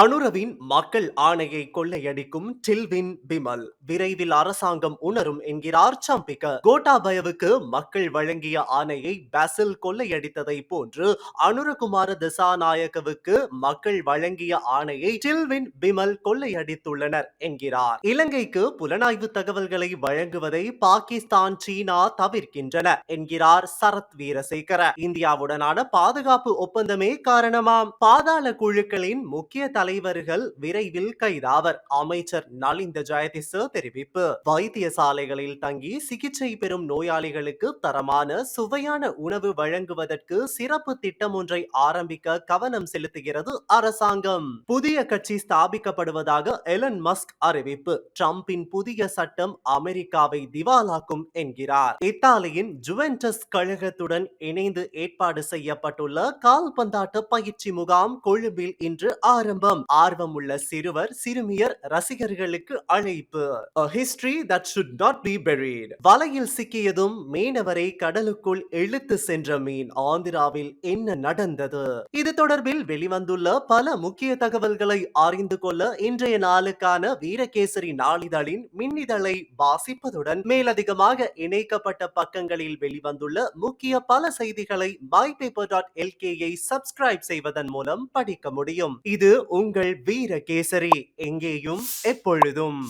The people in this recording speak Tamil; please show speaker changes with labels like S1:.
S1: அனுரவின் மக்கள் ஆணையை கொள்ளையடிக்கும் டில்வின் பிமல். விரைவில் அரசாங்கம் உணரும் என்கிறார் சம்பிக்க. கோட்டாபயவுக்கு மக்கள் வழங்கிய ஆணையை பாசில் கொள்ளையடித்ததை போன்று அனுரகுமார திசாநாயக்கவுக்கு மக்கள் வழங்கிய ஆணையை டில்வின் பிமல் கொள்ளையடித்துள்ளனர் என்கிறார். இலங்கைக்கு புலனாய்வு தகவல்களை வழங்குவதை பாகிஸ்தான் சீனா தவிர்க்கின்றன என்கிறார் சரத் வீரசேகர. இந்தியாவுடனான பாதுகாப்பு ஒப்பந்தமே காரணமாம். பாதாள குழுக்களின் முக்கிய தலைவர்கள் விரைவில் கைதாவர். அமைச்சர் நலிந்த ஜெயதிச தெரிவிப்பு. வைத்தியசாலைகளில் தங்கி சிகிச்சை பெறும் நோயாளிகளுக்கு தரமான சுவையான உணவு வழங்குவதற்கு சிறப்பு திட்டம் ஒன்றை ஆரம்பிக்க கவனம் செலுத்துகிறது அரசாங்கம். புதிய கட்சி ஸ்தாபிக்கப்படுவதாக எலன் மஸ்க் அறிவிப்பு. டிரம்பின் புதிய சட்டம் அமெரிக்காவை திவாலாக்கும் என்கிறார். இத்தாலியின் ஜுவென்டஸ் கழகத்துடன் இணைந்து ஏற்பாடு செய்யப்பட்டுள்ள கால்பந்தாட்ட பயிற்சி முகாம் கொழும்பில் இன்று ஆரம்பம். ஆர்வம் உள்ள சிறுவர் சிறுமியர் ரசிகர்களுக்கு அழைப்பு. History that should not be buried வலையில் சிக்கியதும் மீனவரை கடலுக்குள் இழுத்து சென்ற மீன் ஆந்திராவில் என்ன நடந்தது? இது தொடர்பில் வெளிவந்துள்ள பல முக்கிய தகவல்களை அறிந்து கொள்ள இன்றைய நாளுக்கான வீரகேசரி நாளிதழின் மின்னிதழை வாசிப்பதுடன் மேலதிகமாக இணைக்கப்பட்ட பக்கங்களில் வெளிவந்துள்ள முக்கிய பல செய்திகளை மை பேப்பர் டாட் எல்கேயை சப்ஸ்கிரைப் செய்வதன் மூலம் படிக்க முடியும். இது உங்கள் வீரகேசரி எங்கேயும் எப்பொழுதும்.